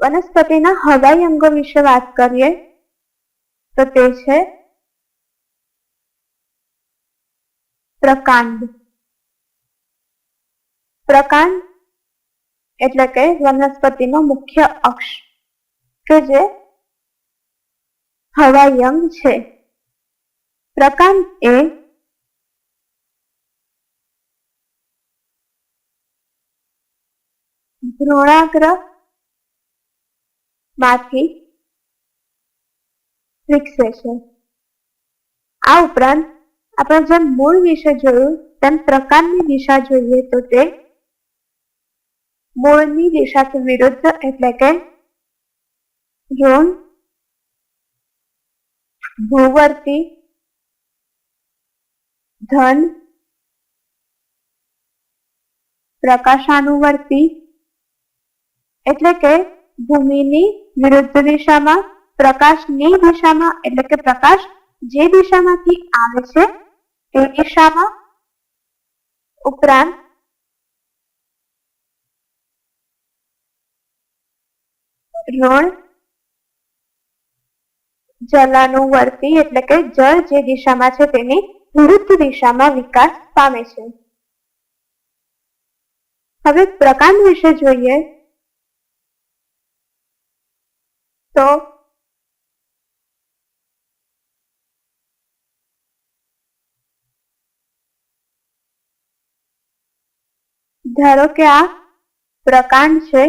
વનસ્પતિના હવાઈ અંગો વિશે વાત કરીએ, તો તે છે પ્રકાંડ. પ્રકાંડ એટલે કે વનસ્પતિનો મુખ્ય અક્ષ, કે જે હવાઈ અંગ છે. પ્રકાંડ એ ભ્રૂણાગ્ર માંથી વિકસે છે આ ઉપરાંત આપણે જેમ મૂળ વિશે જોયું, તેમ પ્રકારની દિશા જોઈએ તો તે મૂળની દિશાથી વિરુદ્ધ એટલે કે ઋણ, ભૂવર્તી, ધન, પ્રકાશાનુવર્તી એટલે કે ભૂમિની વિરુદ્ધ દિશામાં પ્રકાશની દિશામાં, એટલે કે પ્રકાશ જે દિશામાંથી આવે છે, તે દિશામાં ઉપરાંત ઋણ જલાનુવર્તી એટલે કે જળ જે દિશામાં છે તેની વિરુદ્ધ દિશામાં વિકાસ પામે છે. હવે પ્રકાંડ વિશે જોઈએ. તો? ધારો કે આ પ્રકાંડ છે,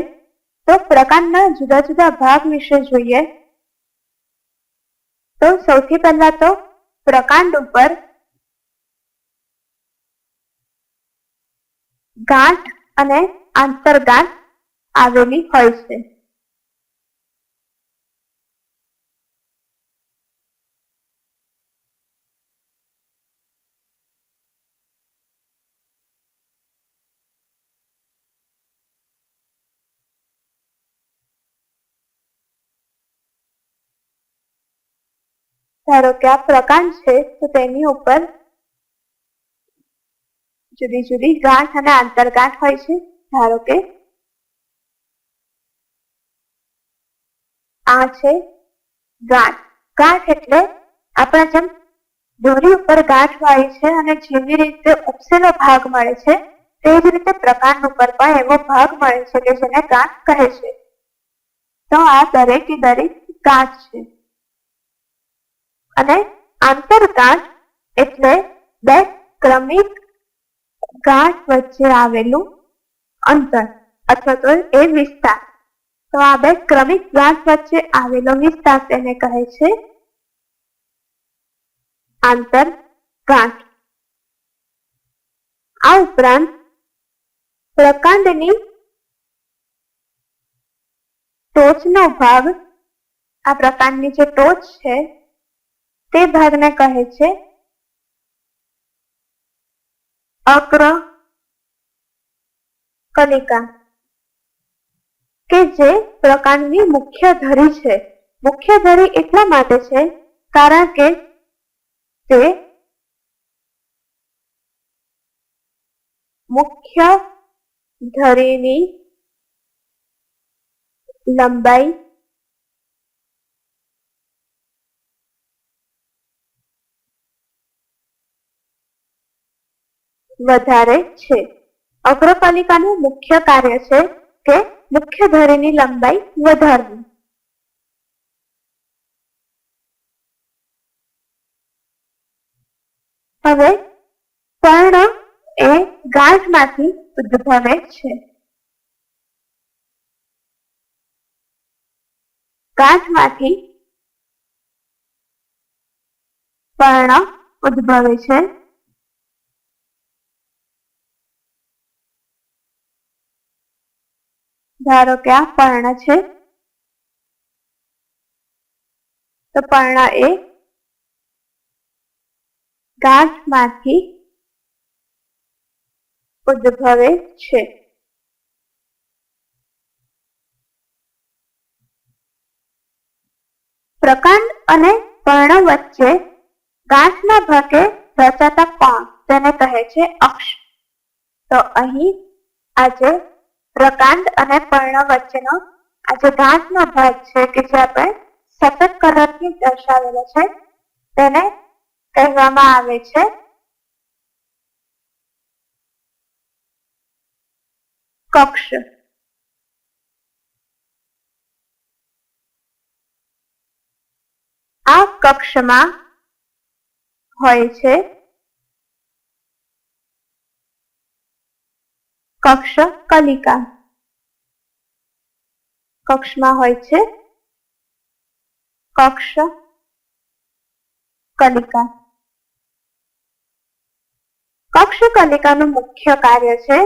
તો પ્રકાંડના જુદા જુદા ભાગ વિશે જોઈએ. તો સૌથી પહેલા તો પ્રકાંડ ઉપર ગાંઠ અને આંતરગાંઠ આવેલી હોય છે. ધારો કે આ પ્રકાંડ છે, તો તેની ઉપર જુદી જુદી ગાંઠ અને આંતરગાંઠ હોય છે. ધારો કે આ છે ગાંઠ. ગાંઠ એટલે આપણે જેમ દોરી ઉપર ગાંઠ વાળી છે અને જેવી રીતે ઉપસેલો ભાગ મળે છે, તે જ રીતે પ્રકાંડ ઉપર પણ એવો ભાગ મળે છે કે જેને ગાંઠ કહે છે. તો આ દરેક દરેક ગાંઠ છે. અને આંતરગાંઠ એટલે બે ક્રમિક ગાંઠ વચ્ચે આવેલું અંતર અથવા તો એ વિસ્તાર. તો આ બે ક્રમિક ગાંઠ વચ્ચે આવેલો વિસ્તાર તેને કહે છે આંતર ગાંઠ આ ઉપરાંત પ્રકાંડની ટોચનો ભાગ, આ પ્રકાંડની જે ટોચ છે તે ભાગને કહે છે અગ્ર કલિકા કે જે પ્રકાંડની મુખ્ય ધરી છે. મુખ્ય ધરી એટલા માટે છે કારણ કે તે મુખ્ય ધરીની લંબાઈ વધારે છે. અગ્રપાલિકાનું મુખ્ય કાર્ય છે કે મુખ્ય ધરીની લંબાઈ વધારવી. હવે પર્ણ એ ગાંઠમાંથી ઉદ્ભવે છે. ગાંઠમાંથી પર્ણ ઉદ્ભવે છે. ધારો કે આ પર્ણ છે. તો પર્ણ એ ગાંઠમાંથી ઉદ્ભવે છે. પ્રકાંડ અને પર્ણ વચ્ચે ગાંઠના ભાગે રચાતા કોણ? તેને કહે છે અક્ષ. તો અહીં આજે પ્રકાંડ અને પર્ણ વચ્ચેનો આ જે ભાગ છે કે જે આપણે સફેદ કલરથી દર્શાવેલો છે, તેને કહેવામાં આવે છે કક્ષ. આ કક્ષમાં હોય છે કક્ષ કલિકા. કક્ષમાં હોય છે કક્ષ કલિકા. કક્ષ કલિકાનું મુખ્ય કાર્ય છે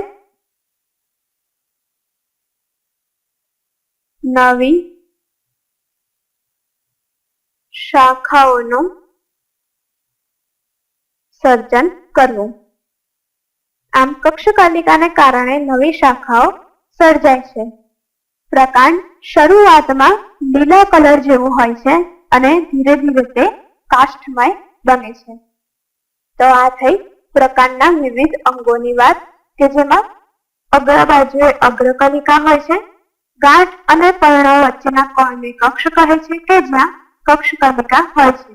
નવી શાખાઓનું સર્જન કરવું. આમ કક્ષકાલિકાને કારણે નવી શાખાઓ સર્જાય છે. પ્રકાંડ શરૂઆતમાં લીલા કલર જેવું હોય છે અને ધીરે ધીરે તે કાષ્ઠમય બને છે. તો આ થઈ પ્રકાંડના વિવિધ અંગોની વાત કે જેમાં અગ્ર બાજુએ અગ્રકલિકા હોય છે, ગાંઠ અને પર્ણો વચ્ચેના કોણને કક્ષ કહે છે કે જ્યાં કક્ષકલિકા હોય છે.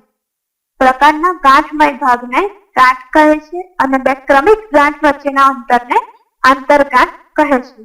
પ્રકારના ગાંઠમય ભાગને ગાંઠ કહે છે અને બે ક્રમિક ગાંઠ વચ્ચેના અંતરને આંતરગાંઠ કહે છે.